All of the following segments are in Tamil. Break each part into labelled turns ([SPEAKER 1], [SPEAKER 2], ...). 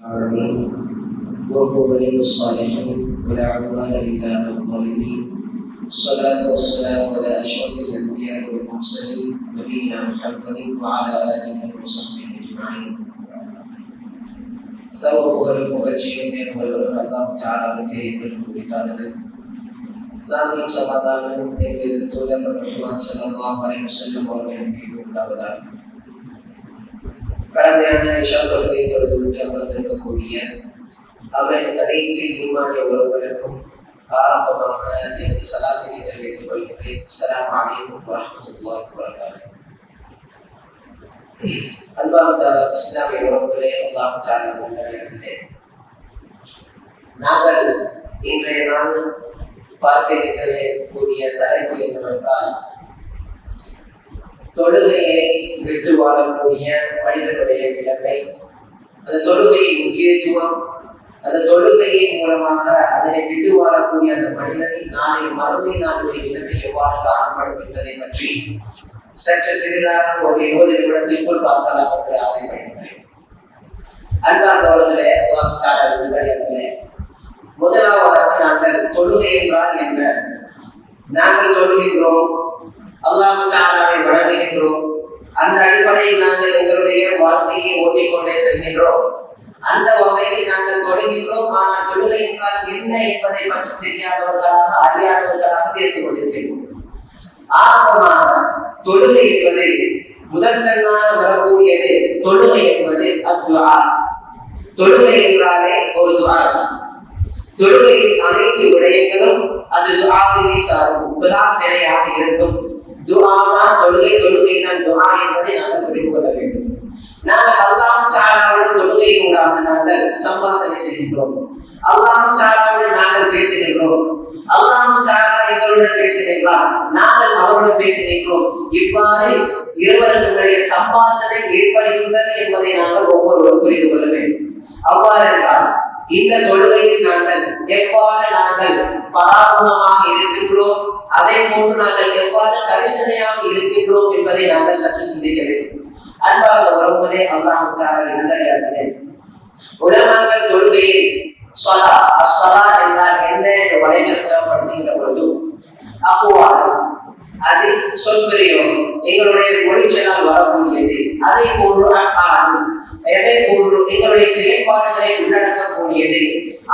[SPEAKER 1] العالمين وهو ولي الصالحين ولا عدوان الا على الظالمين الصلاة والسلام على أشرف الأنبياء والمرسلين نبينا محمد وعلى آله وصحبه أجمعين சர்வ புகழும் புகழ்ச்சியும் மேற்கொள்வதும் அல்லாஹ் தாலாவுக்கு என்று குறித்தானது சாந்தியும் சமாதானமும் எங்கள் தூதர் முகமது ஸல்லல்லாஹு அலைஹி வஸல்லம் அவர்களின் மீது உண்டாவதாக கடமையான இஷா தொழுகை தொழுது விட்டு அமர்ந்திருக்கக்கூடிய அவை அனைத்து ஈமானிய உறவுகளுக்கும் ஆரம்பமாக எனது சலாத்தினை தெரிவித்துக் கொள்கிறேன் அஸ்ஸலாமு அலைக்கும் வரஹ்மத்துல்லாஹி வபரகாத்துஹு அன்பார்ந்த இஸ்லாமிய உறவுகளே அல்லாஹ் தாலா நல்லே நாங்கள் இன்றைய நாள் பார்க்க இருக்கக்கூடிய தலைப்பு என்னவென்றால் தொழுகையை விட்டு வாழக்கூடிய மனிதனுடைய நிலைமை. அந்த தொழுகையின் முக்கியத்துவம் அந்த தொழுகையின் மூலமாக அதனை விட்டு வாழக்கூடிய அந்த மனிதனின் நாளை மறுமை நாளுடைய நிலைமை எவ்வாறு காணப்படும் என்பதை பற்றி சற்று சிறிதாக ஒரு இருபது நிமிடத்திற்குள் பார்க்கலாம் என்று ஆசைப்படுகிறேன். அன்பார்ந்தவர்களே அல்லாஹாலே முதலாவதாக நாங்கள் தொழுகை என்றால் என்ன? நாங்கள் தொழுகின்றோம் அல்லாஹு தாலாவை வழங்குகின்றோம் அந்த அடிப்படையில் நாங்கள் எங்களுடைய வாழ்க்கையை ஓட்டிக்கொண்டே செல்கின்றோம். அந்த வகையில் நாங்கள் தொழுகின்றோம். ஆனால் தொழுகை என்றால் என்ன என்பதை பற்றி தெரியாதவர்களாக அறியாதவர்களாக இருந்து கொண்டிருக்கின்றோம். ஆரம்பமாக தொழுகை என்பது முதற்கண்ணாக வரக்கூடியது தொழுகை என்பது அத்வா தொழுகை என்றாலே ஒரு துவா தொழுகையில் அனைத்து விடயங்களும் அது துஆவிலே சாரும் பிரார்த்தனையாக இருக்கும். துஆ தான் தொழுகை தொழுகை தான் துஆ என்பதை நாங்கள் புரிந்து கொள்ள வேண்டும். நாங்கள் அல்லாஹ் தாலாவுடன் தொழுகையினூடாக நாங்கள் சம்பாசனை செய்கின்றோம். அல்லாஹ் தாலாவுடன் நாங்கள் பேசுகின்றோம். அல்லாஹ் தாலா எங்களுடன் பேசுகின்றார் நாங்கள் அவருடன் பேசுகின்றோம். இவ்வாறு இருவருடைய சம்பாசனை ஏற்படுகின்றது என்பதை நாங்கள் ஒவ்வொருவரும் புரிந்து கொள்ள வேண்டும். அவ்வாறு என்றால் இந்த தொழுகையில் நாங்கள் எவ்வாறு நாங்கள் பராமுகமாக இருக்கின்றோம்? அதே போன்று நாங்கள் எவ்வாறு கரிசனையாக இருக்கின்றோம் என்பதை நாங்கள் சற்று சிந்திக்க வேண்டும். அன்பார்ந்த உறவுகளே அல்லாஹ் நல்லடியார்களே. உலகங்கள் தொழுகையில் சொலா அசலா என்றால் என்ன என்று வலைநிறுத்தப்படுத்துகின்ற பொழுது அப்புவாறு அது சொற்பிரயோகம் எங்களுடைய மொழிச்சலால் வரக்கூடியது. அதை போன்று அஃபாலும் எதை போன்று எங்களுடைய செயல்பாடுகளை உள்ளடக்கக்கூடியது.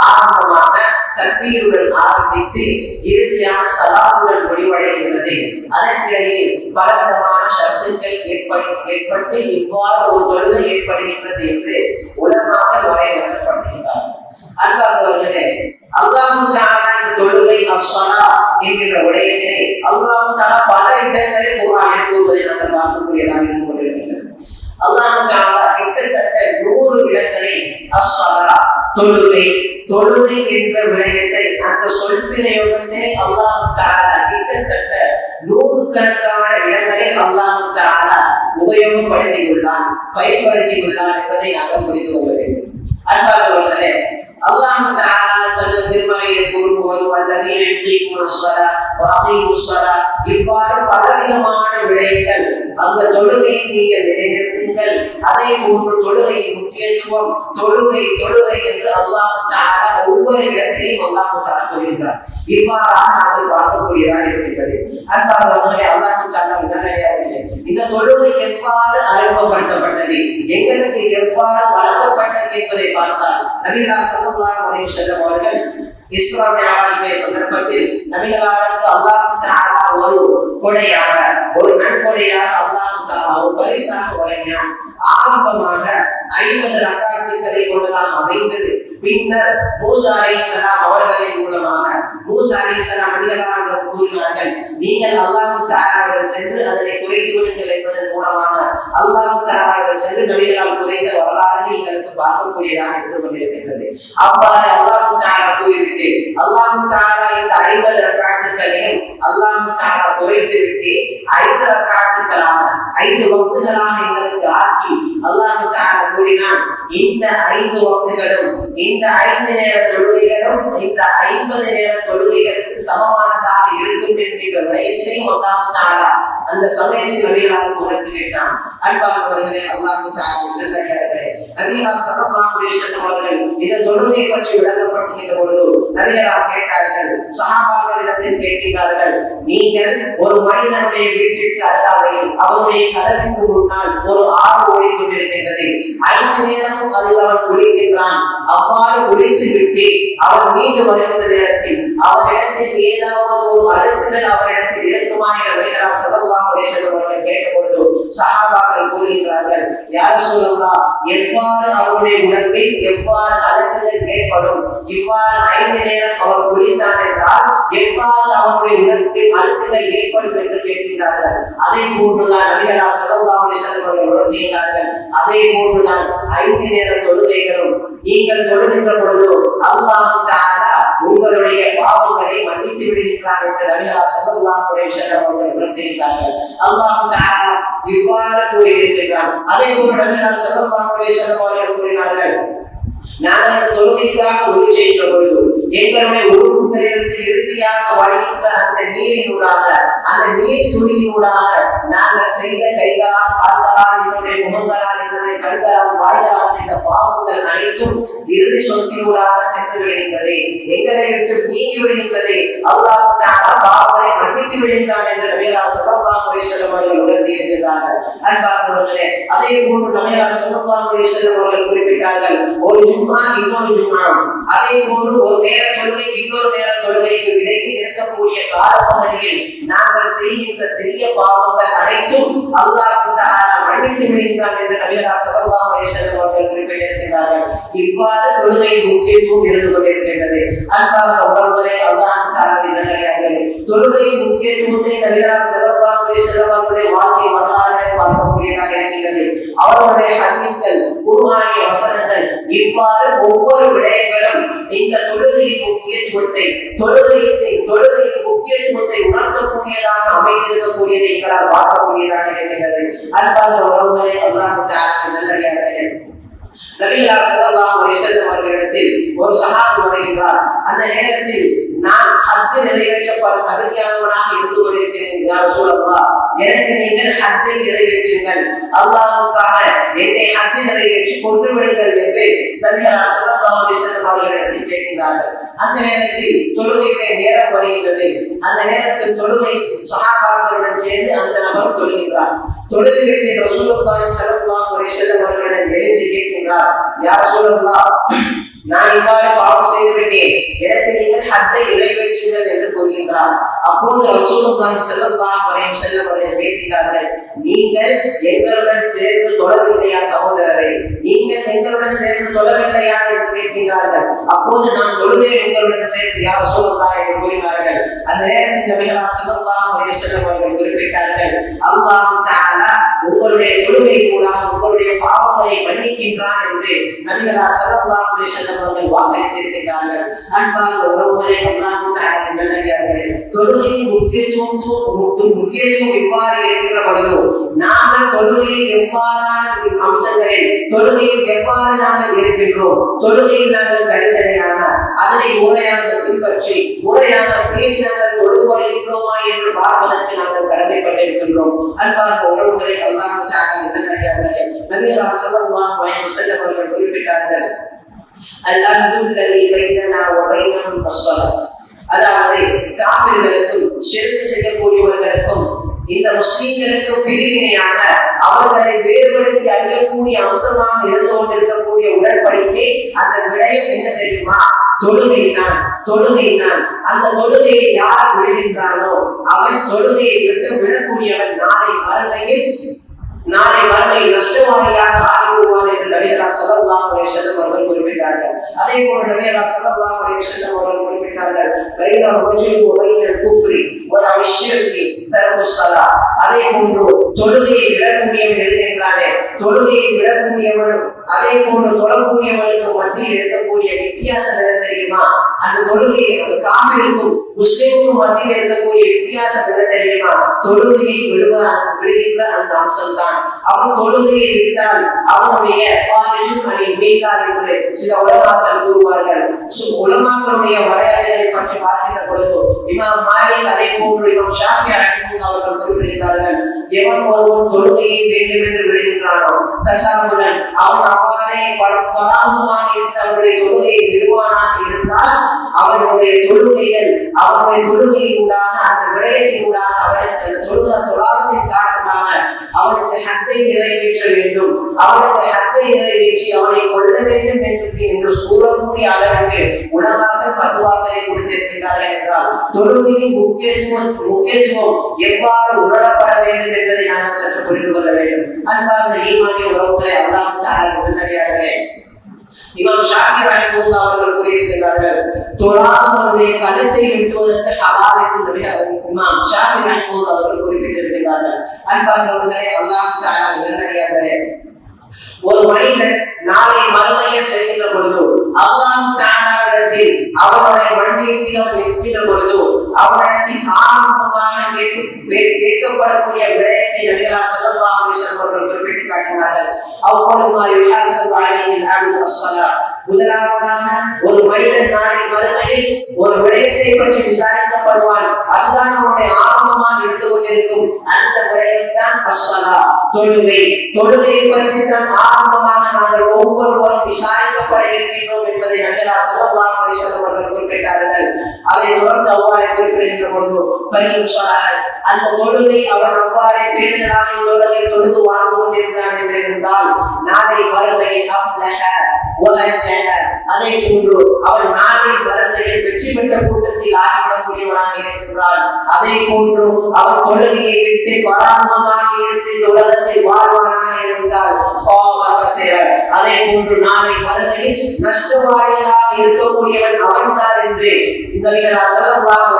[SPEAKER 1] ஆரம்பமாக தற்பீருடன் ஆரம்பித்து இறுதியாக சலாத்துடன் முடிவடைகின்றது. அதற்கிடையில் பலவிதமான சத்துக்கள் ஏற்படு ஏற்பட்டு இவ்வாறு ஒரு தொழுகை ஏற்படுகின்றது என்று உலகமாக வரையறுக்கப்படுத்துகின்றார்கள் அன்பார்ந்தவர்களே அல்லாஹு தாலா இந்த தொழுகை அஸ்வனா என்கின்ற உடையத்தினை அல்லாஹு தாலா பல இடங்களில் ஒரு கூறுவதை நாங்கள் பார்க்கக்கூடியதாக இருக்கும். அல்லாஹு தாலா கிட்டத்தட்ட நூறு இடங்களில் அஸ்ஸலா தொழுகை தொழுகை என்ற விடயத்தை அந்த சொல் பிரயோகத்தினை அல்லாஹு தாலா கிட்டத்தட்ட நூறுக்கணக்கான இடங்களில் அல்லாஹு தாலா உபயோகப்படுத்தியுள்ளான் பயன்படுத்தியுள்ளான் என்பதை நாங்கள் புரிந்து கொள்ள வேண்டும். அன்பார்ந்தவர்களே அல்லாஹ் தஆலா தனது திருமறையிலே கூறும்போது வல்லதீன யுகீமுன ஸலா வஅகீமு ஸலா இவ்வாறு பலவிதமான விடயங்கள். அந்த தொழுகையை நீங்கள் நிலைநிறுத்துங்கள். அதே போன்று தொழுகையின் முக்கியத்துவம் தொழுகை தொழுகை என்று அல்லாஹ் தஆலா ஒவ்வொரு இடத்திலையும் அல்லாஹ் தஆலா கூறுகின்றார் இவ்வாறாக நாங்கள் பார்க்கக்கூடியதாக இருக்கின்றது. அன்பார்ந்தவர்களே அல்லாஹ் சட்டம் உடனடியாகவில்லை இந்த தொழுகை எவ்வாறு அறிமுகப்படுத்தப்பட்டது எங்களுக்கு எவ்வாறு வழங்கப்பட்டது என்பதை பார்த்தால் நபிகளார் ஸல்லல்லாஹு அலைஹி செல்லும் அவர்கள் இஸ்லாமிய மிஅராஜுடைய சந்தர்ப்பத்தில் நபிகளாருக்கு அல்லாஹ் ஒரு கொடையாக ஒரு நன்கொடையாக அல்லாஹு தஆலா ஒரு பரிசாக வழங்கினார் ஆரம்பமாக ஐம்பது ரக்காத்துக்களை கொண்டதாக அமைந்தது. பின்னர் மூசா சலாம் அவர்களின் மூலமாக மூசா சலாம் நபிகளாரிடம் கூறினார்கள் நீங்கள் அல்லாஹு தாராவிடம் சென்று அதனை குறைத்து விடுங்கள் என்பதன் மூலமாக அல்லாஹ் தாராவிடம் சென்று நபிகளால் குறைத்த வரலாறு எங்களுக்கு பார்க்கக்கூடியதாக இருந்து கொண்டிருக்கின்றது. அவ்வாறு அல்லாஹு தாரா கூறிவிட்டு அல்லாஹு தாரா இந்த ஐம்பது ரக்காத்துக்களையும் அல்லாஹு தஆலா குறைத்து விட்டு ஐந்து ரக்காத்துக்களாக ஐந்து வக்துகளாக எங்களுக்கு ஆக்கி அல்லாஹுக்காக கூறினான் இந்த ஐந்து வக்துகளும் இந்த ஐந்து நேர தொழுகைகளும் இந்த ஐம்பது நேர தொழுகைகளுக்கு சமமானதாக இருக்கும் என்கின்ற விடயத்திலையும் அல்லாஹ் தஆலா அந்த சமயத்தில் நபிகளார் உணர்த்தி விட்டான். அன்பானவர்களே அல்லாஹ் தஆலா நல்லடியார்களே நபிகளார் ஸல்லல்லாஹு அவர்கள் இந்த தொழுகை பற்றி விளக்கப்படுத்துகின்ற பொழுது நபிகளார் கேட்டார்கள். சகாபாக்களிடத்தில் கேட்கிறார்கள் நீங்கள் ஒரு மனிதனுடைய வீட்டிற்கு அருகாமையில் அவருடைய கதவிற்கு முன்னால் ஒரு ஆறு ஓடிக்கொண்டிருக்கின்றது ஐந்து நேரமும் அதில் அவன் குளிக்கின்றான் அவ்வாறு குளித்து விட்டு அவன் மீண்டு வருகின்ற நேரத்தில் அவனிடத்தில் ஏதாவது ஒரு அடுக்குகள் அவனிடத்தில் இருக்குமா என நபிகளார் சதல்லாம் அவர்கள் கேட்ட பொழுது சஹாபாக்கள் கூறுகிறார்கள் யார் சொல்லலாம் எவ்வாறு அவருடைய உடம்பில் எவ்வாறு அடுக்குகள் ஏற்படும்? இவ்வாறு ஐந்து நேரம் அவர் குளி குளித்தான் என்றால் எவ்வாறு அவனுடைய உலகத்தில் அழுக்குகள் ஏற்படும் என்று கேட்கின்றார்கள். அதே போன்றுதான் நபிகளார் ஸல்லல்லாஹு அலைஹி வஸல்லம் உணர்த்துகிறார்கள் அதே போன்றுதான் ஐந்து நேர தொழுகைகளும் நீங்கள் தொழுகின்ற பொழுது அல்லாஹ் உங்களுடைய பாவங்களை மன்னித்து விடுகின்றார் என்று நபிகளார் ஸல்லல்லாஹு அலைஹி அவர்கள் உணர்த்துகிறார்கள் அல்லாஹ் இவ்வாறு கூறியிருக்கிறான் அதே போல் நபிகளார் ஸல்லல்லாஹு அலைஹி அவர்கள் கூறினார்கள் நாங்கள் அந்த தொழுகைக்காக ஒளி செய்கிற பொழுது எங்களுடைய உறுப்புகளிலிருந்து இறுதியாக வழிகின்ற அந்த நீரினூடாக அந்த நீர் துளியினூடாக நாங்கள் செய்த கைகளால் கால்களால் எங்களுடைய முகங்களால் எங்களுடைய கண்களால் வாய்களால் செய்த பாவங்கள் அனைத்தும் இறுதி சொத்தினூடாக சென்று விடுகின்றது எங்களை விட்டு நீங்கி விடுகின்றது அல்லாஹ் பாவங்களை மன்னித்து விடுகின்றான் என்று நபிகளார் ஸல்லல்லாஹு அலைஹி அவர்கள் உணர்த்தி இருக்கின்றார்கள். அன்பார்ந்தவர்களே அதே போன்று நபிகளார் ஸல்லல்லாஹு அலைஹி அவர்கள் குறிப்பிட்டார்கள் ஒரு ஜும்மா இன்னொரு ஜும்மா அதே போன்று ஒரு நேர தொழுகை இன்னொரு நேர தொழுகைக்கு இடையில் இருக்கக்கூடிய காலப்பகுதியில் நாங்கள் செய்கின்ற சிறிய பாவங்கள் அனைத்தும் அல்லாஹ் மன்னித்து விடுகின்றான் என்று நபிகரா ஸல்லல்லாஹு அலைஹி அவர்கள் குறிப்பிட்டிருக்கிறார்கள் இவ்வாறு தொழுகையின் முக்கியத்துவம் இருந்து கொண்டிருக்கின்றது. அன்பாக உறவுகளை அல்லாஹ் தஆலாவின் நல்லடியார்களே தொழுகையின் முக்கியத்துவத்தை நபிகரா ஸல்லல்லாஹு அலைஹி அவர்களுடைய வாழ்க்கை வரலாறு பார்க்கக்கூடியதாக இருக்கின்றது. அவருடைய ஹதீஸ்கள் குர்ஆனிய வசனங்கள் இவ்வாறு ஒவ்வொரு விடயங்களும் இந்த தொழுகையின் முக்கியத்துவத்தை தொழுகையத்தை தொழுகையின் முக்கியத்துவத்தை உணர்த்தக்கூடியதாக அமைந்திருக்கக்கூடியதை எங்களால் பார்க்கக்கூடியதாக இருக்கின்றது. அன்பார்ந்த உறவுகளை அல்லாஹ் நல்லடியாக நபிகளார் ஸல்லல்லாஹு அலைஹி வஸல்லம் அவர்களிடத்தில் ஒரு சஹாபி வருகின்றார். அந்த நேரத்தில் நான் ஹத்து நிறைவேற்றப்பட தகுதியானவனாக இருந்து கொண்டிருக்கிறேன் யார் சூழல்லா எனக்கு நீங்கள் ஹத்தை நிறைவேற்றுங்கள். அல்லாவுக்காக என்னை ஹத்து நிறைவேற்றி கொண்டு விடுங்கள் என்று நபிகளார் ஸல்லல்லாஹு அலைஹி வஸல்லம் அவர்களிடத்தில் கேட்கிறார்கள் அந்த நேரத்தில் தொழுகையிலே நேரம் வருகின்றது. அந்த நேரத்தில் தொழுகை சகாபாக்களுடன் சேர்ந்து அந்த நபரும் தொழுகின்றார். தொழுது விட்டு ரசூலுல்லாஹி ஸல்லல்லாஹு அலைஹி வஸல்லம் அவர்களிடம் எழுந்து கேட்கின்றார் யார் சொல்லலாம் நான் இவ்வாறு பாவம் செய்து விட்டேன் எனக்கு நீங்கள் ஹத்தை நிறைவேற்றுங்கள் என்று கூறுகின்றார். அப்போது ரசூலுல்லாஹி ஸல்லல்லாஹு அலைஹி வஸல்லம் அவர்கள் கேட்கிறார்கள் நீங்கள் எங்களுடன் சேர்ந்து தொழவில்லையா சகோதரரே? நீங்கள் எங்களுடன் சேர்ந்து தொழவில்லையா? என்று கேட்கிறார்கள் அப்போது நான் தொழுதே எங்களுடன் சேர்ந்து. யார் ரசூலுல்லாஹ் என்று கூறினார்கள் அந்த நேரத்தில் நபிகளார் ஸல்லல்லாஹு அலைஹி வஸல்லம் அவர்கள் குறிப்பிட்டார்கள் அல்லாஹ் தஆலா உங்களுடைய தொழுகை கூட உங்களுடைய பாவங்களை மன்னிக்கின்றார் என்று நபிகளார் ஸல்லல்லாஹு அலைஹி வஸல்லம் அவர்கள் வாக்களித்திருக்கிறார்கள் அன்பான உறவுகளே அல்லாஹ் தஆலா நல்லடியார்களே தொழுகையின் முக்கியத்துவம் முக்கியத்துவம் இவ்வாறு இருக்கிற பொழுது நாங்கள் தொழுகையில் எவ்வாறான அம்சங்களில் தொழுகையில் எவ்வாறு நாங்கள் இருக்கின்றோம் தொழுகையில் நாங்கள் கரிசனையாக அதனை முறையாக பின்பற்றி முறையாக பேணி நாங்கள் தொழுது வருகின்றோமா என்று பார்ப்பதற்கு நாங்கள் கடமைப்பட்டிருக்கின்றோம். அன்பார்ந்த உறவுகளை அல்லாஹ் தஆலா நல்லடியார்களே நபிகளார் ஸல்லல்லாஹு அவர்கள் குறிப்பிட்டார்கள் அல்-அஹ்து பைனனா வ பைனஹும் அதாவது காஃபிர்களுக்கும் ஷிர்க் செய்யக்கூடியவர்களுக்கும் இந்த முஸ்லிம்களுக்கு பிரிவினையாக அவர்களை வேறுபடுத்தி அறியக்கூடிய அம்சமாக இருந்து கொண்டிருக்கக்கூடிய உடன்படிக்கை அந்த விடயம் என்ன தெரியுமா? தொழுகை தான் தொழுகை தான் அந்த தொழுகையை யார் விடுகின்றானோ அவன் தொழுகையை விட்டு விடக்கூடியவன் நாளை மறுமையில் நாளை மறுமை நஷ்டவாளியாக ஆகிவிடுவான் என்று நபிகளார் ஸல்லல்லாஹு அலைஹி வஸல்லம் அவர்கள் குறிப்பிட்டார்கள். அதே போல நபிகளார் ஸல்லல்லாஹு அலைஹி வஸல்லம் அவர்கள் குறிப்பிட்டார்கள் பைன ரஜுலி வ குஃப்ரி ஒரு அஷ்ஷிர்கி தரவு சலா அதே போன்று தொழுகையை விடக்கூடியவன் இருக்கின்றானே தொழுகையை விடக்கூடியவனும் அதே போன்று தொழக்கூடியவர்களுக்கு மத்தியில் இருக்கக்கூடிய வித்தியாசம் என்ன தெரியுமா? அந்த தொழுகையை அந்த காஃபிருக்கும் முஸ்லிமுக்கும் மத்தியில் இருக்கக்கூடிய வித்தியாசம் என்ன தெரியுமா? தொழுகையை விடுவ விடுகின்ற அந்த அம்சம் தான் அவன் தொழுகையை விட்டால் அவனுடைய ஃபாரிஜும் அனில் மீகா என்று சில உலமாக்கள் கூறுவார்கள். உலமாக்களுடைய வரையறைகளை பற்றி பார்க்கின்ற பொழுது இமாம் மாலிக் அதே போன்று இமாம் ஷாஃபி அஹ்மத் அவர்கள் குறிப்பிடுகிறார்கள் எவன் ஒருவன் தொழுகையை வேண்டும் என்று விடுகின்றானோ தசாமுடன் அவன் அவ்வாறே பல பராமுகமாக இருந்து தொழுகையை விடுவானாக இருந்தால் அவனுடைய தொழுகைகள் அவனுடைய தொழுகையின் ஊடாக அந்த விடயத்தின் ஊடாக அவனுக்கு அந்த தொழுக தொழாததின் காட்ட அவனுக்கு ஹத்தை நிறைவேற்ற வேண்டும். அவனுக்கு ஹத்தை நிறைவேற்றி அவனை கொள்ள வேண்டும் என்று என்று கூறக்கூடிய அளவிற்கு உணவாக்கள் பத்துவாக்களை கொடுத்திருக்கின்றார்கள் என்றால் தொழுகையின் முக்கியத்துவம் முக்கியத்துவம் எவ்வாறு உணரப்பட வேண்டும் என்பதை நாங்கள் சற்று புரிந்து கொள்ள வேண்டும். அன்பார்ந்த ஈமானிய உறவுகளை அல்லாஹ் தாரா நல்லடியார்களே இவர் ஷாஃபி ரஹ்மத்துல்லாஹ் அவர்கள் கூறியிருக்கிறார்கள் தொழாதவருடைய கழுத்தை வெட்டுவதற்கு ஹலால் என்று நபிகள் இமாம் ஷாஃபி ரஹ்மத்துல்லாஹ் அவர்கள் குறிப்பிட்டிருக்கிறார்கள் அன்பார்ந்தவர்களே அல்லாஹ் தாலா நல்லடியார்களே ஒரு மனிதன் நாளை மறுமையை செல்கின்ற பொழுது அல்லாஹ் தாலாவிடத்தில் அவனுடைய மண்டியத்தில் அவன் நிற்கின்ற பொழுது அவனிடத்தில் ஆரம்பமாக கேட்கப்படக்கூடிய விடயத்தை நடிகரார் ஸல்லல்லாஹு அலைஹி அவர்கள் குறிப்பிட்டு காட்டினார்கள். அவ்வளவு மா யுஹாசபு அலைஹில் அப்து முதலாவதாக ஒரு மனிதன் நாளை மறுமையில் ஒரு விடயத்தை பற்றி விசாரிக்கப்படுவான். அதுதான் அவனுடைய ஆரம்பமாக இருந்து கொண்டிருக்கும். அந்த விடயம் தான் அஸ்ஸலா தொழுகை. தொழுகையை பற்றி தான் ஆரம்பமாக நாங்கள் ஒவ்வொருவரும் விசாரிக்கப்பட இருக்கின்றோம் என்பதை நபிகளா ஸல்லல்லாஹு அலைஹி வஸல்லம் அவர்கள் குறிப்பிட்டார்கள். அதை தொடர்ந்து அவ்வாறே குறிப்பிடுகின்ற பொழுது ஃபரீம் சொன்னார்கள் அந்த தொழுகை அவன் அவ்வாறே பேரிடராக இன்னொருவரை தொழுது வாழ்ந்து கொண்டிருந்தான் என்று இருந்தால் நாளை மறுமையில் அஃப்லஹ வஅன்ஜஹ அதே போன்று அவன் நாளை வறுமையில் வெற்றி பெற்ற கூட்டத்தில் ஆகிவிடக்கூடியவனாக இருக்கின்றான். அதே போன்று அவன் தொழுகையை விட்டு பராமமாக இருந்து இந்த உலகத்தில் வாழ்வனாக இருந்தால் அதே போன்று நாளை மறுமையில் நஷ்டவாளிகளாக இருக்கக்கூடியவன் அவன்தான் என்று நபிகளார் ஸல்லல்லாஹு அலைஹி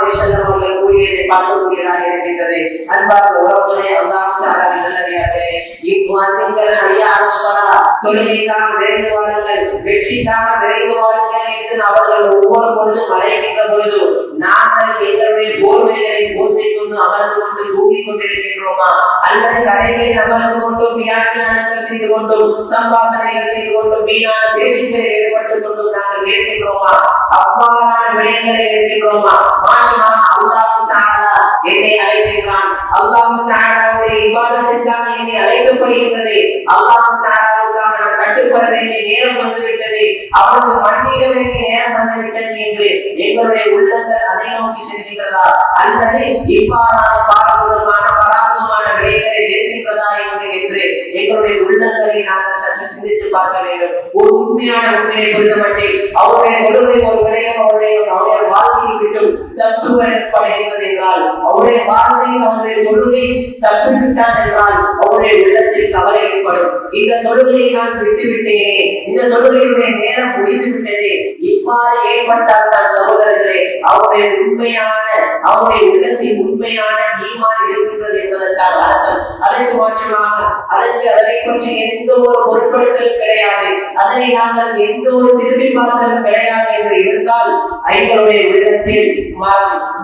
[SPEAKER 1] கூடியதை பார்க்கக்கூடியதாக இருக்கின்றது. அன்பார்ந்த உறவுகளே அல்லாஹ் தஆலாவின் நல்லடியார்களே இவ்வாண்டுங்கள் ஹய்யா அலஸ்ஸலா தொழுகைக்காக விரைந்து வாருங்கள் வெற்றிக்காக விரைந்து வாருங்கள் என்று அவர்கள் ஒவ்வொரு பொழுதும் அழைக்கின்ற பொழுது நாங்கள் எங்களுடைய போர்வைகளை போர்த்திக் கொண்டு அமர்ந்து கொண்டு தூங்கிக் கொண்டிருக்கின்றோமா? அல்லது கடைகளில் அமர்ந்து கொண்டும் வியாக்கியானங்கள் செய்து கொண்டும் சம்பாசனைகள் செய்து கொண்டும் வீணான பேச்சுக்களில் ஈடுபட்டுக் கொண்டும் நாங்கள் இருக்கின்றோமா? அவ்வாறான விடயங்களில் இருக்கின்றோமா? மாற்றமாக அல்லாஹ் தஆலா என்னை அழைக்கின்றான். அல்லாஹ் தஆலாவுடைய இபாதத்திற்காக என்னை அழைக்கப்படுகின்றது. அல்லாஹ் தஆலாவுக்காக நான் கட்டுப்பட வேண்டிய நேரம் வந்துவிட்டது. அவனுக்கு மன்னிட வேண்டிய நேரம் வந்துவிட்டது என்று எங்களுடைய உள்ளங்கள் அதை நோக்கி செல்கின்றதா அல்லது இவ்வாறான பாரதூரமான பராமரி விடயங்களை இருக்கின்றதா என்று என்று எங்களுடைய உள்ளங்களை நாங்கள் சற்று சிந்தித்து பார்க்க வேண்டும். ஒரு உண்மையான உண்மையை பொறுத்தமட்டில் அவருடைய கொடுமை ஒரு விடயம் அவருடைய அவருடைய வாழ்க்கையை விட்டு தப்புப்படுகிறது என்றால் அவருடைய வாழ்க்கையும் அவருடைய தொழுகை தப்பிவிட்டான் என்றால் அவருடைய உள்ளத்தில் கவலை ஏற்படும். இந்த தொழுகையை நான் விட்டுவிட்டேனே இந்த தொழுகையுடைய நேரம் முடிந்து விட்டதே இவ்வாறு ஏற்பட்டால் தான் சகோதரர்களே அவருடைய உண்மையான அவருடைய உள்ளத்தில் உண்மையான ஈமான் இருக்கின்றது என்பதற்காக அர்த்தம் அதற்கு மாற்றமாக அதற்கு அதனை பற்றி எந்த ஒரு பொருட்படுத்தலும் கிடையாது. அதனை நாங்கள் எந்த ஒரு திரும்பி பார்க்கலும் கிடையாது என்று இருந்தால் ஐவருடைய உள்ளத்தில்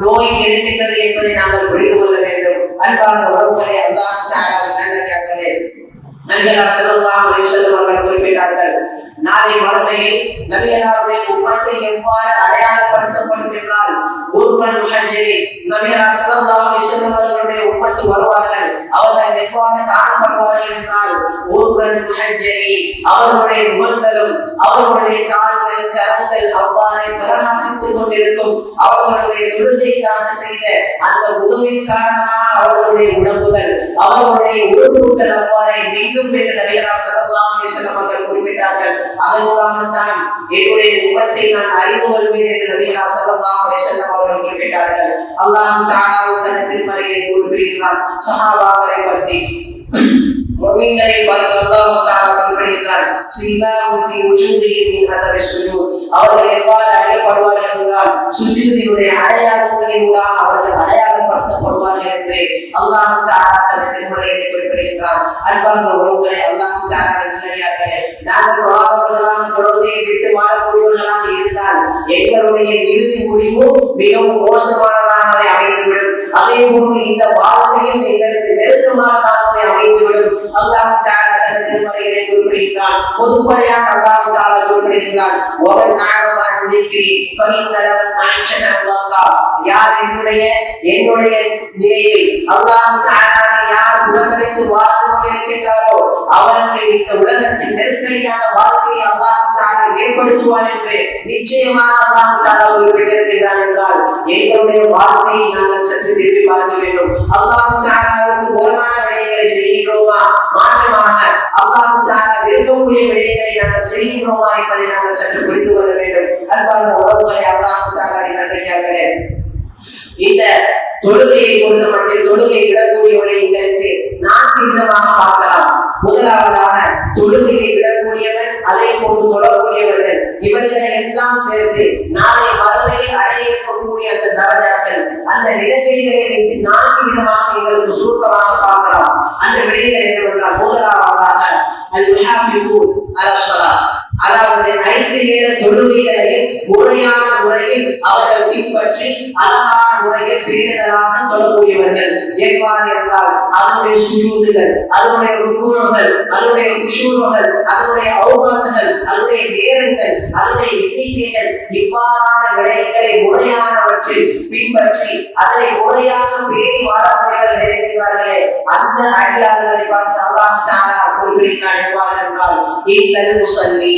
[SPEAKER 1] நோய் இருக்கின்றது என்பதை நாங்கள் புரிந்து கொள்ள வேண்டும். அன்பார்ந்த உறவுகளை அல்லாஹ் தஆலா நல்லடியார்களே நபிகளார் ஸல்லல்லாஹு அலைஹி அவர்கள் குறிப்பிட்டார்கள் நாளை மறுமையில் நபிகளாருடைய உம்மத்தை எவ்வாறு அடையாளப்படுத்தப்படும் என்றால் ஒருவன் முஹஜ்ஜரி நபிகளார் ஸல்லல்லாஹு அலைஹி அவர்களுடைய உம்மத்து வருவார்கள் அவர்கள் எவ்வாறு காணப்படுவார்கள் என்றால் ஒருவன் முஹஜ்ஜரி அவர்களுடைய முகங்களும் அவர்களுடைய கால்கள் கரங்கள் பிரகாசித்துக் கொண்டிருக்கும் அவர்களுடைய தொழுகைக்காக செய்த அந்த உதவியின் காரணமாக அவர்களுடைய உடம்புகள் அவர்களுடைய உறுப்புகள் அவ்வாறே நீங்கும் என்று நபிகளார் ஸல்லல்லாஹு அலைஹி வஸல்லம் அவர்கள் குறிப்பிட்டார்கள். அதன் மூலமாகத்தான் என்னுடைய உம்மத்தை நான் அறிந்து கொள்வேன் என்று நபிகளார் ஸல்லல்லாஹு அலைஹி வஸல்லம் அவர்கள் குறிப்பிட்டார்கள். அல்லாஹ் தஆலா தனது திருமறையை குறிப்பிடுகிறார் சஹாபாக்களை பற்றி முஃமின்களை பார்த்து அல்லாஹ் தஆலா குறிப்பிடுகிறார் சீமாவும் ஃபீ உஜூஹிஹிம் மின் அஸரி சுஜூத் அவர்கள் எவ்வாறு அடையப்படுவார்கள் என்றால் சுஜூதினுடைய அடையாளங்களினூடாக அவர்கள் அடையாளப்படுத்தப்படுவார்கள் என்று அல்லாஹ் தஆலா தனது திருமறையிலே குறிப்பிடுகின்றார் அன்பார்ந்த உறவுகளே அல்லாஹ் தஆலா நல்லடியார்களே நாங்கள் தொழாதவர்களாக தொழுகையை விட்டு வாழக்கூடியவர்களாக இருந்தால் எங்களுடைய இறுதி முடிவு மிகவும் மோசமானதாகவே அமைந்துவிடும். அதே போன்று இந்த வாழ்க்கையும் எங்களுக்கு நெருக்கமானதாகவே அமைந்துவிடும். அல்லாஹ் தஆலா தனது திருமறையிலே குறிப்பிடுகின்றான். பொதுப்படையாக அல்லாஹ் தஆலா குறிப்பிடுகின்றான். ஒவன் நாயகம் அன்பிக்கிறி ஃபைன் லஹு மாயிஷன வல்லா யார் என்னுடைய என்னுடைய நிலையை அல்லாஹ் தஆலா யார் உடனடித்து வாழ்ந்து கொண்டிருக்கின்றாரோ அவருக்கு இந்த உலகத்தின் நெருக்கடியான வாழ்க்கையை அல்லாஹ் தஆலா ஏற்படுத்துவார் என்று நிச்சயமாக அல்லாஹ் தஆலா குறிப்பிட்டிருக்கிறார் என்றால் எங்களுடைய வாழ்க்கையை நாங்கள் சற்று திரும்பி பார்க்க வேண்டும். அல்லாஹ் தஆலாவுக்கு முரணான விடயங்களை செய்கின்றோமா? மாற்றமாக அல்லாஹு தாலா விரும்பக்கூடிய விடயங்களை நாங்கள் செய்கின்றோமா என்பதை நாங்கள் சற்று புரிந்து கொள்ள வேண்டும். அன்பார்ந்த உறவுகளை அல்லாஹ் தஆலா நல்லடியார்களே இந்த தொழுகையை பொறுத்த மட்டில் தொழுகை விடக்கூடியவரை எங்களுக்கு நான்கு விதமாக பார்க்கலாம். முதலாவதாக தொழுகையை விடக்கூடியவர் அதை போன்று தொழக்கூடியவர்கள் இவர்களை எல்லாம் சேர்த்து நாளை மறுமையை அடைய இருக்கக்கூடிய அந்த தரஜாக்கள் அந்த நிலைமைகளை வைத்து நான்கு விதமாக எங்களுக்கு சுருக்கமாக பார்க்கலாம். அந்த விடயங்கள் என்னவென்றால் முதலாவதாக அதாவது ஐந்து நேர தொழுகைகளையும் முறையான முறையில் அவர்கள் பின்பற்றி அழகான முறையில் பேரிடராக தொழக்கூடியவர்கள். எவ்வாறு என்றால் அதனுடைய சுஜூதுகள் அதனுடைய ருக்குகள் அதனுடைய குஷூர்கள் அதனுடைய அவுகாத்துகள் அதனுடைய நேரங்கள் அதனுடைய எண்ணிக்கைகள் இவ்வாறான விடயங்களை முறையானவற்றில் பின்பற்றி அதனை முறையாக பேணி வாழக்கூடியவர்கள் இருக்கின்றார்களே அந்த அடியாளர்களை பார்த்து அல்லாஹ் குறிப்பிடுகிறார்கள் குறிப்பிடுகிறார் எவ்வாறு என்றால் இல்லல் முசல்லி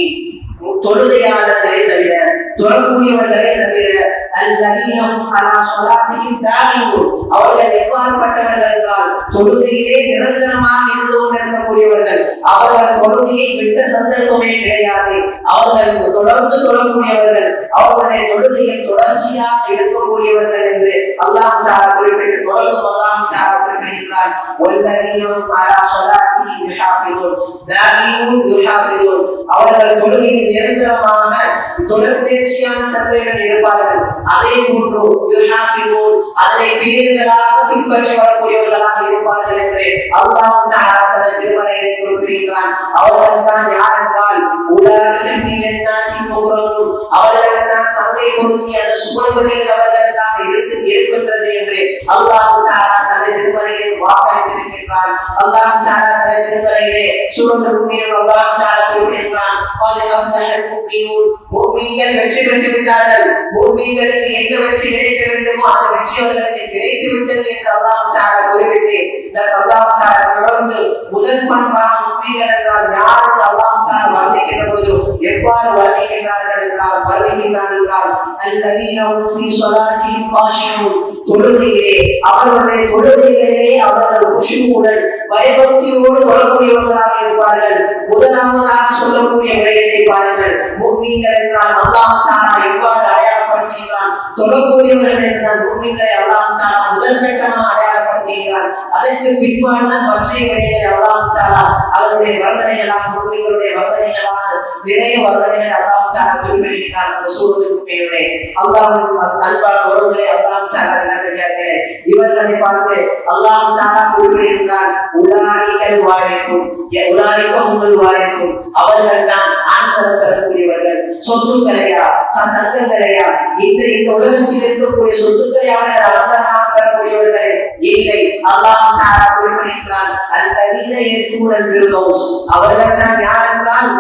[SPEAKER 1] தொழுகையாளர்களே தவிர தொழக்கூடியவர்களே தவிர அல்லதீனம் அலா சொலாத்தையும் தாகிவோம் அவர்கள் எவ்வாறுபட்டவர்கள் என்றால் தொழுகையிலே நிரந்தரமாக இருந்து கொண்டிருக்கக்கூடியவர்கள். அவர்கள் தொழுகையை விட்ட சந்தர்ப்பமே கிடையாது. அவர்கள் தொடர்ந்து தொழக்கூடியவர்கள் அவர்களுடைய தொழுகையில் தொடர்ச்சியாக எடுக்கக்கூடியவர்கள் என்று அல்லாஹ் தாரா குறிப்பிட்டு தொடர்ந்து அல்லாஹ் தாரா குறிப்பிடுகிறான் ஒல்லதீனம் அலா சொலாத்தையும் யுஹாஃபிதுன். தாயிமும் யுஹாஃபிதுன். அவர்கள் தொழுகையில் நிரந்தரமாக தொடர் தேர்ச்சியான தன்மையுடன் இருப்பார்கள். அதே போன்று யுஹாஃபிதுன் அதனை பேருந்தலாக பின்பற்றி வரக்கூடியவர்களாக இருப்பார்கள் என்று அல்லாஹ் தஆலா தனது திருமறையிலே கொண்டிருக்கிறான் அவர்கள் தான் யார் என்றால் உலகில் அவர்கள் தான் சந்தை பொருந்திய அந்த சுமன்பதிகள் அவர்களுக்காக இருந்து இருக்கின்றது என்று அல்லாஹு தாரா தனது திருமலையிலே வாக்களித்திருக்கிறான் அல்லாஹு தாரா தனது திருமலையிலே சுரத்தில் உண்மையில் அல்லாஹு தாரா குறிப்பிடுகிறான் வெற்றி பெற்று விட்டார்கள். பூமிகளுக்கு எந்த வெற்றி கிடைக்க வேண்டுமோ அந்த வெற்றி அவர்களுக்கு கிடைத்து விட்டது என்று அல்லாஹு தாரா தொடர்ந்து முதல் பண்பாக முஃமின்கள் என்றால் யாருக்கு என்று அல்லாஹ் தஆலா வர்ணிக்கின்ற பொழுது எவ்வாறு வர்ணிக்கின்றார்கள் என்றால் வர்ணிக்கின்றார் என்றால் அல்லதீனவும் ஃபீ சொலாத்தியும் ஃபாஷியும் தொழுகையிலே அவர்களுடைய தொழுகைகளிலே அவர்கள் குஷியுடன் பயபக்தியோடு தொடர்புடையவர்களாக இருப்பார்கள். முதலாவதாக சொல்லக்கூடிய விடயத்தை பாருங்கள். முக்மீன்கள் என்றால் அல்லாஹ் தாலா எவ்வாறு அடையாளப்படுத்துகிறான் தொடர்புடையவர்கள் என்றால் முக்மீன்களை அல்லாஹ் தாலா முதல் கட்டமாக அதற்கு பின்பாடுதான் பற்றிய விடயங்களை அல்லாஹ் அதனுடைய வர்ணனைகளாக முக்மீன்களுடைய வர்ணனைகளாக நிறைய வர்ணனைகள் அல்லாஹ் குறிப்பிடுகிறார் அந்த சூழலுக்கு பின்னே அல்லாஹ் அன்பான உறவுகளை அல்லாஹ் தாலா நல்லடியார்களே இவர்களை பார்த்து அல்லாஹ் தாலா குறிப்பிடுகிறான் உலாயிகள் வாரிசும். உங்கள் வாரிசும். அவர்கள் தான் ஆனந்தம் பெறக்கூடியவர்கள். சொத்துக்களையா சந்தங்களையா இந்த இந்த உலகத்தில் இருக்கக்கூடிய சொத்துக்களை அவர்கள் அனந்தரமாக பெறக்கூடியவர்களே. இல்லை அல்லாஹ் தாரா குறிப்பிடுகிறான் அல்லதீன யரிசூனல் ஃபிர்தௌஸ் அவர்கள் தான் யார் என்றால்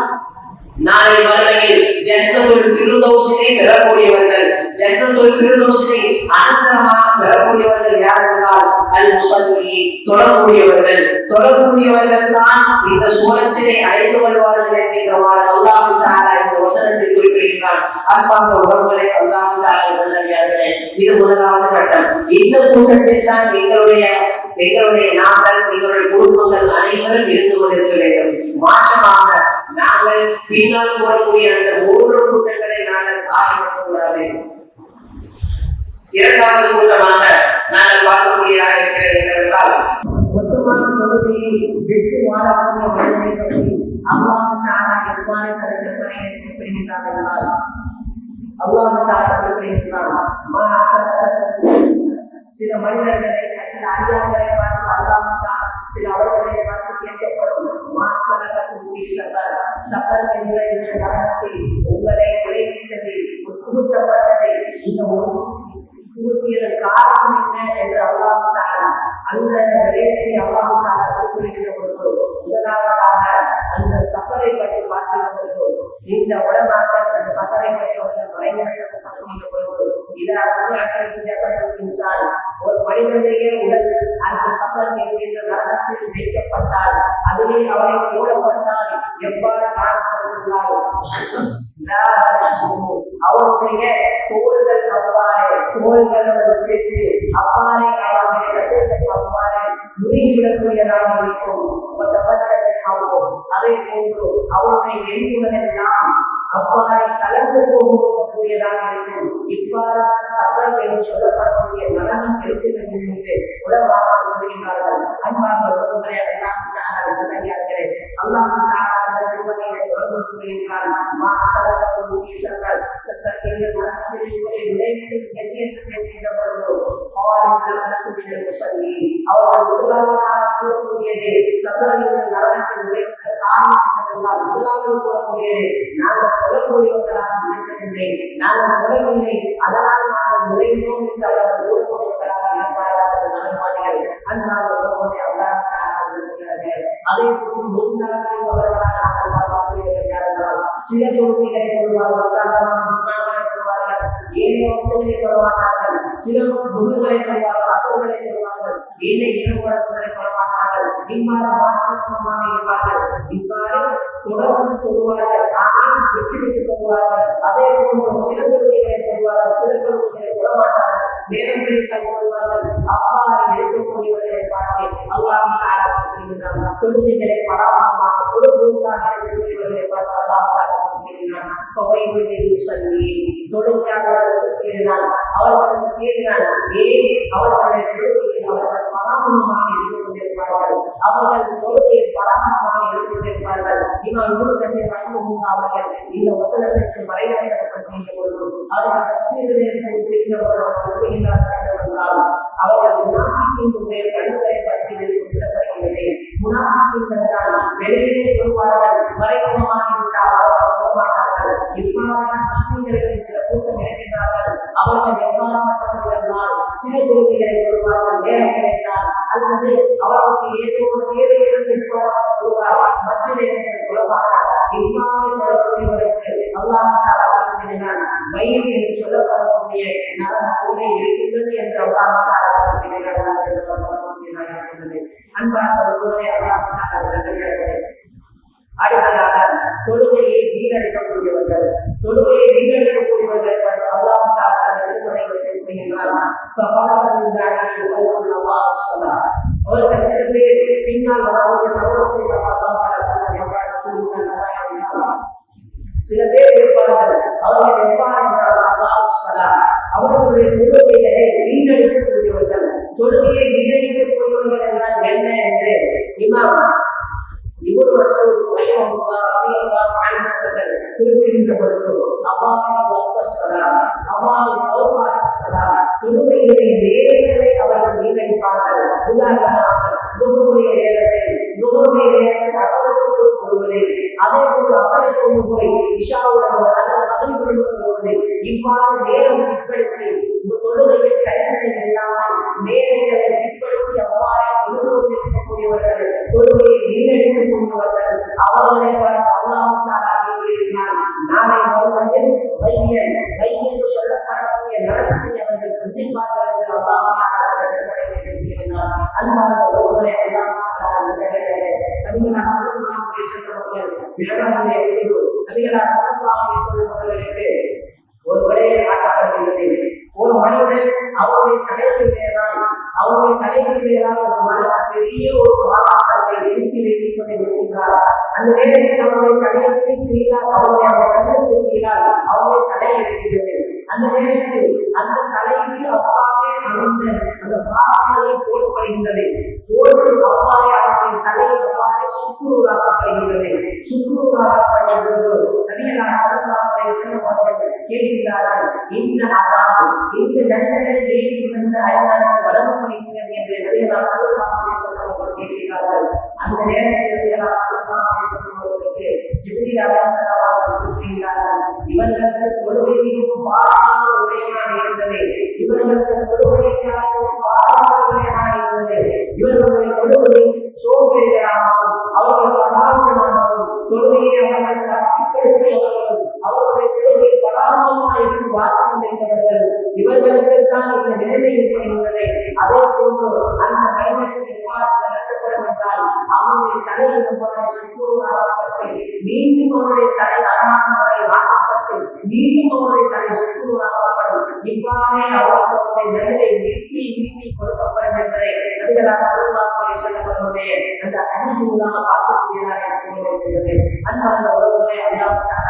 [SPEAKER 1] நாளை மறுமையில் ஜன்னத்துல் ஃபிர்தௌஸினை பெறக்கூடியவர்கள் ஜன்னத்துல் ஃபிர்தௌஸினை அனந்தரமாக பெறக்கூடியவர்கள் யார் என்றால் அல் முசல்லி தொழக்கூடியவர்கள் தொழக்கூடியவர்கள் தான் இந்த சூரத்தினை அழைத்து கொள்வார்கள் என்கின்றவாறு அல்லாஹ் தாரா இந்த வசனத்தை குறிப்பிடுகிறான் அன்பார்ந்த உறவுகளை அல்லாமல் தாலா நல்லடியார்களே இது முதலாவது கட்டம். இந்த கூட்டத்தில் தான் எங்களுடைய எங்களுடைய நாங்கள் எங்களுடைய குடும்பங்கள் அனைவரும் இருந்து கொண்டிருக்க வேண்டும். மாற்றமாக நாங்கள் பின்னால் கூறக்கூடிய அந்த மூன்று கூட்டங்களை நாங்கள் ஆரம்பிக்கக்கூடாது இரண்டாவது கூட்டமாக நாங்கள் பார்க்கக்கூடியதாக இருக்கிறது என்னவென்றால்
[SPEAKER 2] மொத்தமான தொழுகையை விட்டு வாழக்கூடிய மனிதனை பற்றி அல்லாஹ் தானா எவ்வாறு கருத்தப்பனை குறிப்பிடுகின்றார் அல்லாஹ் தானா சில மனிதர்களை சில அறியாதரை பார்த்து அல்லாஹ் சில அவர்களை பார்த்து கேட்கப்படும் மா என்ற இந்த உங்களை விளைவித்தது புகுத்தப்பட்டதை இந்த புகுத்தியதன் காரணம் என்ன என்று அல்லாஹ் அந்த நிலையத்தை அல்லாஹ் குறிப்பிடுகிற பொழுது முதலாவதாக அந்த சஃபரை பற்றி பார்க்கிற பொழுது இந்த உலகத்தில் அந்த சஃபரை பற்றி அவர்கள் வரையறுக்கப்படுகிற பொழுது இன்சான் ஒரு மனிதனுடைய உடல் அந்த சஃபர் என்கின்ற நரகத்தில் வைக்கப்பட்டால் அதிலே அவரை மூடப்பட்டால் எவ்வாறு காணப்படுகிறார் அவருடைய தோள்கள் அவ்வாறு தோள்களுடன் சேர்த்து அவ்வாறே அவருடைய தசைகள் அவ்வாறு முறிவிடக்கூடியதாக இருக்கும். ஆகும் அதே போன்று அவருடைய எலும்புகள் எல்லாம் அவ்வாறு கலந்து போகக்கூடியதாக இருக்கும். இவ்வாறுதான் சத்தம் என்று சொல்லப்படக்கூடிய உலகம் இருக்கிறது உலகமாக கூறுகின்றார்கள் அன்பாக உறவுகளை நல்லடியார்களே அல்லாஹ் தாராள திருமணையை தொடர்பு கூறுகின்றார் மா ஈசர்கள் சத்தம் என்று நரகத்தில் உங்களை கேட்கின்ற பொழுது சொல்லி அவர்கள் முதலாவதாக கூறக்கூடியது காரணம் முதலாவது கூறக்கூடியது நாங்கள் நாங்கள் அதனால் நாங்கள் நுழைந்தோம் என்று அதே போன்று மூன்றாவது அவர்களாக சில தொழுகைகளை கொள்வார்கள் ஏனைய ஒட்டுகளை கொள்ள மாட்டார்கள் சில முகங்களை கொள்வார்கள் அசல்களை கொள்வார்கள் ஏனைய இனமுடக்குகளை கொள்ள மாட்டார்கள் இவ்வாறு மாற்றமாக இருப்பார்கள் இவ்வாறு தொடர்ந்து சொல்வார்கள் ஆனால் விட்டு விட்டு கொள்வார்கள் அதே போன்று சில தொழுகைகளை சொல்வார்கள் சில தொழுகைகளை கொள்ள மாட்டார்கள். நேரம் பிடித்த கொள்வார்கள் அவ்வாறு இருக்கக்கூடியவர்களை பார்த்து அல்லாஹ் தாலா தொழுகைகளை பராமரமாக பொழுதுபோக்காக இருக்கக்கூடியவர்களை பார்த்து அல்லாஹ் சொல்லி தொழுகையாளர்களுக்கு அவர்களுக்கு கேள்வினான் ஏன் அவர்களுடைய தொழுகையில் அவர்கள் பராமரமாக இருந்து கொண்டிருப்பார்கள் அவர்கள் தொழுகையில் பராமரமாக இருந்து கொண்டிருப்பார்கள் இமாம் நூல்கசை ரஹ்மஹுல்லாஹ் அவர்கள் இந்த வசனத்திற்கு மறைமுகப்படுத்திய பொழுது அவர்கள் தஃசீரில் கூறுகிறவர்கள் அவர்கள் முனாஃபிக்கினுடைய பண்புகளை பற்றி குறிப்பிடப்படுகின்றன முனாஃபிக்கின் என்றால் வெளியிலே சொல்வார்கள் மறைமுகமாக இருந்தால் அவர்கள் சொல்லமாட்டார்கள் இவ்வாறான முஸ்லிம்களுக்கு சில கூட்டம் அவர்கள் எவ்வாறானவர்கள் சிறு சில தொழுகைகளை சொல்வார்கள் நேரம் கிடைத்தால் அல்லது அவர்களுக்கு ஏதோ ஒரு தேவை இருந்து மற்ற நேரத்தில் சொல்லமாட்டார் இவ்வாறு வயிறு என்று சொல்லப்படக்கூடிய நரக கூட இருக்கின்றது என்று ஒருவரை அடுத்ததாக தொழுகையை வீணடிக்கக்கூடியவர்கள். தொழுகையை வீணடிக்கக்கூடியவர்கள் அல்லாஹ் தாலா திருமணங்கள் கூறுகின்றார் அவர்கள் சில பேர் பின்னால் வரக்கூடிய சமூகத்தை சில பேர் இருப்பார்கள். அவர்கள் எவ்வாறு அவர்களுடைய தொழுகைகளை வீணடிக்கக்கூடியவர்கள். தொழுகையை வீணடிக்கக்கூடியவர்கள் என்றால் என்ன என்று? இமாம் குறிப்பிடுகின்ற பொழுது அல்லாஹ் வக்கஸ்ஸலாம் அல்லாஹ் தொழுகையிலே நேரங்களை அவர்கள் வீணடிப்பார்கள் உதாரணமாக துஹருடைய ஒரு விடையை காட்டப்படுகின்றது ஒரு மனிதன் அவருடைய தலைக்கு மேலால் அவருடைய தலைக்கு மேலால் ஒரு பெரிய ஒரு அந்த நேரத்தில் அவருடைய தலைக்கு கீழால் அவருடைய அந்த கீழால் அவருடைய தலை அந்த நேரத்தில் அந்த தலைக்கு அப்பாவே அமைந்த அந்த பாவங்களை போடப்படுகின்றது போட்டு அவ்வாறே அவர்களின் தலை அவ்வாறே சுக்குருவாக்கப்படுகின்றது சுக்குரூராக்கப்பட்ட பொழுது நபிகளார் ஸல்லல்லாஹு அலைஹி கேட்கிறார்கள் இந்த அதாவது இந்த தண்டனை ஏன் இந்த அடையாளம் வழங்கப்படுகிறது என்று நபிகளார் ஸல்லல்லாஹு அலைஹி கேட்கிறார்கள் அந்த நேரத்தில் நபிகளார் ஸல்லல்லாஹு அலைஹி வஸல்லம் அவர்களுக்கு கூறுகிறார்கள் இவர்களுக்கு தொழுகை மிகவும் பாரமான ஒரு விடயமாக இருந்தது இவர்களுக்கு தொழுகை மிகவும் பாரமான விடயமாக இருந்தது இவர்களுடைய தொழுகை அவர்கள் பராமரமாகவும் தொழுகையை அவர்கள் அவர்களுடைய தொழுகை பராமரமாக இருந்து கொண்டிருந்தவர்கள். இவர்களுக்கு தான் இந்த நிலைமை ஏற்படுகின்றது அதே போன்று அந்த மனிதனுக்கு எவ்வாறு நடத்தப்படும் என்றால் அவனுடைய தலையில் எவ்வாறு மீண்டும் அவனுடைய தலை அழகான முறை ஆக்கப்பட்டு மீண்டும் அவனுடைய தலை சுக்குநூறாக்கப்படும் இவ்வாறே அவருக்கு அவருடைய தண்டனை நீட்டி நீட்டி கொடுக்கப்படும் என்பதை நபிகளார் சொல்லலாமே சொல்லப்படுவதே அந்த அடிக்கு பார்க்கக்கூடியதாக இருக்கிறது அன்பான உறவுகளை அல்லாவுக்காக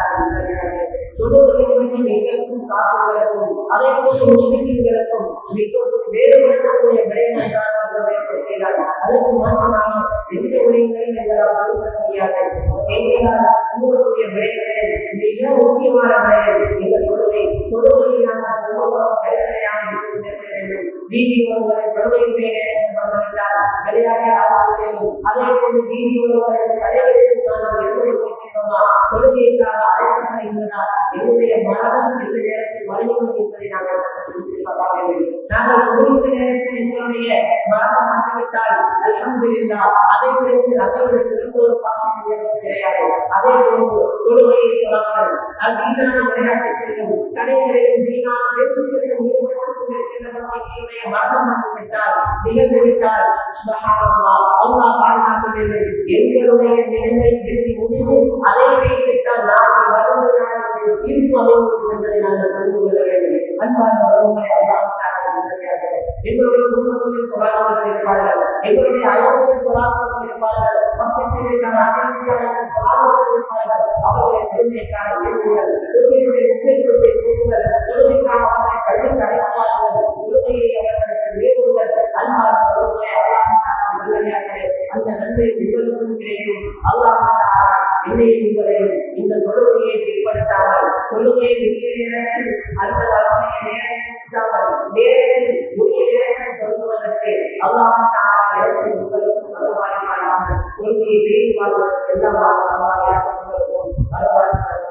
[SPEAKER 2] எங்களுக்கும் காசுகளுக்கும் அதே போல முஸ்லிம்களுக்கும் மிகவும் வேறுபடுத்தக்கூடிய விடயம் என்றால் அதற்கு மாற்றமாக எந்த விடயங்களையும் எங்களால் கைவிட முடியாது. எங்களால் கூறக்கூடிய விடயங்களில் மிக முக்கியமான விடயம் எங்கள் தொழுகை தொழுகையில் நாங்கள் ஒவ்வொருவரும் கரிசனையாக இருந்து வேண்டும். வீதியோரங்களை தொழுகையுடைய நேரங்கள் வந்துவிட்டால் விளையாட்டு அதே போன்று கடைகளிலும் நாங்கள் எந்த இருக்கின்றோமா தொழுகைக்காக அழைக்கப்படுகின்றதா என்னுடைய மரணம் இந்த நேரத்தில் வருகிறோம் என்பதை நாங்கள் சற்று சிந்தித்து பார்க்க வேண்டும். நாங்கள் தொழுகின்ற நேரத்தில் எங்களுடைய மரணம் வந்துவிட்டால் அல்ஹம்துலில்லா அதை விட அதை விட சிறந்த ஒரு பாக்கியம் கிடையாது. அதே போன்று தொழுகையை தொழாமல் அது மீதான விளையாட்டுகளிலும் தடைகளிலும் வீணான பேச்சுக்களிலும் ஈடுபட்டுக் கொண்டிருக்கின்ற மரணம் வந்துவிட்டால் நிகழ்ந்து விட்டால் சுபஹானல்லாஹ் அல்லாஹ் பாதுகாக்க வேண்டும். எங்களுடைய நிலைமை இறுதி முடிவு அதை வைத்துவிட்டால் நாளை வறுமை தீர்ப்பு அமைக்கும் என்பதை நாங்கள் புரிந்து கொள்ள வேண்டும். அன்பான உறவுகளை எங்களுடைய குடும்பங்களில் தொழிலாளர்கள் இருப்பார்கள். எங்களுடைய அயல்களில் தொழிலாளர்கள் இருப்பார்கள். பக்கத்தில் இருக்கிற இருப்பார்கள். அவர்களை தொழுகைக்காக தொழுகையுடைய முக்கியத்துவத்தை கூறுங்கள். தொழுகைக்காக அவர்களை தொழுகையை அவர்களுக்கு அன்பான நல்லடியார்களே அந்த நன்மை உங்களுக்கும் கிடைக்கும். அல்லாஹ் என்னையும் உங்களையும் இந்த தொழுகையை பின்படுத்தாமல் தொழுகையை உரிய நேரத்தில் அந்த வறுமையை நேரத்தாமல் நேரத்தில் உரிய நேரத்தில் தொடங்குவதற்கு அல்லாஹ் இடத்தில் உங்களுக்கும் வரவாய்ப்பாளாக தொழுகையை பேணி வாழ்வதற்கு எல்லாம் அல்லாஹ் உங்களுக்கும் வரவாய்ப்பாளர்கள்